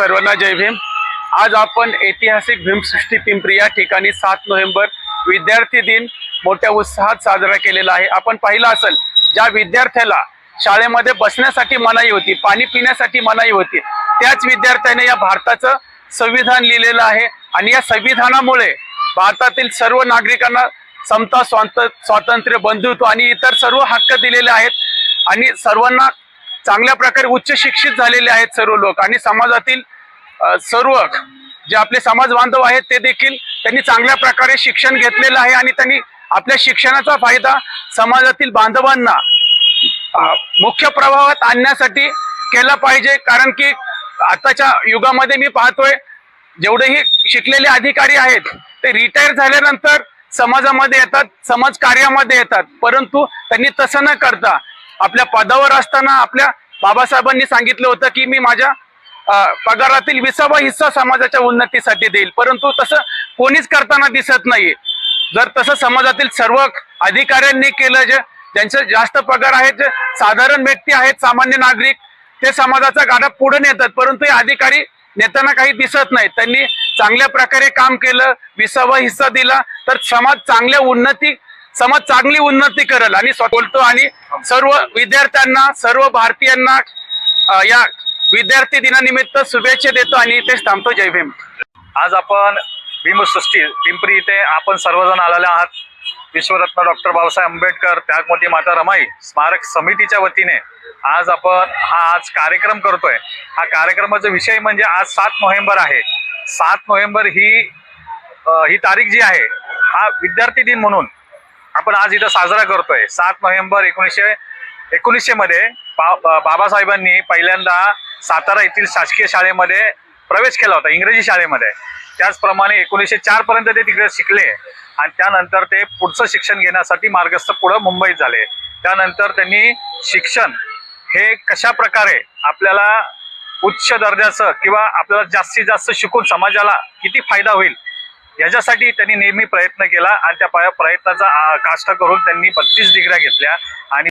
सर्वांना जय भीम. आज आपण ऐतिहासिक भीमसृष्टी पिंपरी या ठिकाणी सात नोव्हेंबर विद्यार्थी दिन मोठ्या उत्साहात साजरा केलेला आहे. आपण पाहिलं असेल ज्या विद्यार्थ्याला शाळेमध्ये बसण्यासाठी मनाई होती पाणी पिण्यासाठी मनाई होती त्याच विद्यार्थ्याने या भारताचं संविधान लिहिलेलं आहे. आणि या संविधानामुळे भारतातील सर्व नागरिकांना समता स्वांत स्वातंत्र्य बंधुत्व आणि इतर सर्व हक्क दिलेले आहेत. आणि सर्वांना चांगल्या प्रकारे उच्च शिक्षित झालेले आहेत सर्व लोक आणि समाजातील सर्व जे आपले समाज बांधव आहेत ते देखील त्यांनी चांगल्या प्रकारे शिक्षण घेतलेलं आहे आणि त्यांनी आपल्या शिक्षणाचा फायदा समाजातील बांधवांना मुख्य प्रभावात आणण्यासाठी केला पाहिजे. कारण की आताच्या युगामध्ये मी पाहतोय जेवढेही शिकलेले अधिकारी आहेत ते रिटायर झाल्यानंतर समाजामध्ये येतात समाज कार्यामध्ये येतात. परंतु त्यांनी तसं न करता आपल्या पदावर असताना आपल्या बाबासाहेबांनी सांगितलं होतं की मी माझ्या पगारातील विसावा हिस्सा समाजाच्या उन्नतीसाठी देईल. परंतु तसं कोणीच करताना दिसत नाही जर तसं समाजातील सर्व अधिकाऱ्यांनी केलं जे ज्यांचे जास्त पगार आहेत जे साधारण व्यक्ती आहेत सामान्य नागरिक ते समाजाचा गाडा पुढे नेतात. परंतु हे अधिकारी नेताना काही दिसत नाही त्यांनी चांगल्या प्रकारे काम केलं विसावा हिस्सा दिला तर समाज चांगल्या उन्नती समाज चांगली उन्नती करेल आणि बोलतो आणि सर्व विद्यार्थ्यांना सर्व भारतीयांना या विद्यार्थी दिनानिमित्त शुभेच्छा देतो आणि इथेच थांबतो. जय भीम. आज आपण भीमसृष्टी पिंपरी इथे आपण सर्वजण आलेले आहात. विश्वरत्न डॉक्टर बाबासाहेब आंबेडकर त्यागमती माता रमाई स्मारक समितीच्या वतीने आज आपण हा आज कार्यक्रम करतोय. हा कार्यक्रमाचा विषय म्हणजे आज सात नोव्हेंबर आहे. सात नोव्हेंबर ही ही तारीख जी आहे हा विद्यार्थी दिन म्हणून आपण आज इथं साजरा करतोय. सात नोव्हेंबर एकोणीसशे एकोणीसशे मध्ये बा बाबासाहेबांनी पहिल्यांदा सातारा येथील शासकीय शाळेमध्ये प्रवेश केला होता इंग्रजी शाळेमध्ये. त्याचप्रमाणे एकोणीसशे चार पर्यंत ते तिकडे शिकले आणि त्यानंतर ते पुढचं शिक्षण घेण्यासाठी मार्गस्थ पुढं मुंबईत झाले. त्यानंतर त्यांनी शिक्षण हे कशा प्रकारे आपल्याला उच्च दर्जाचं किंवा आपल्याला जास्तीत जास्त शिकून समाजाला किती फायदा होईल याच्यासाठी त्यांनी नेहमी प्रयत्न केला आणि त्या प्रयत्नाचा काष्ट करून त्यांनी बत्तीस डिग्र्या घेतल्या. आणि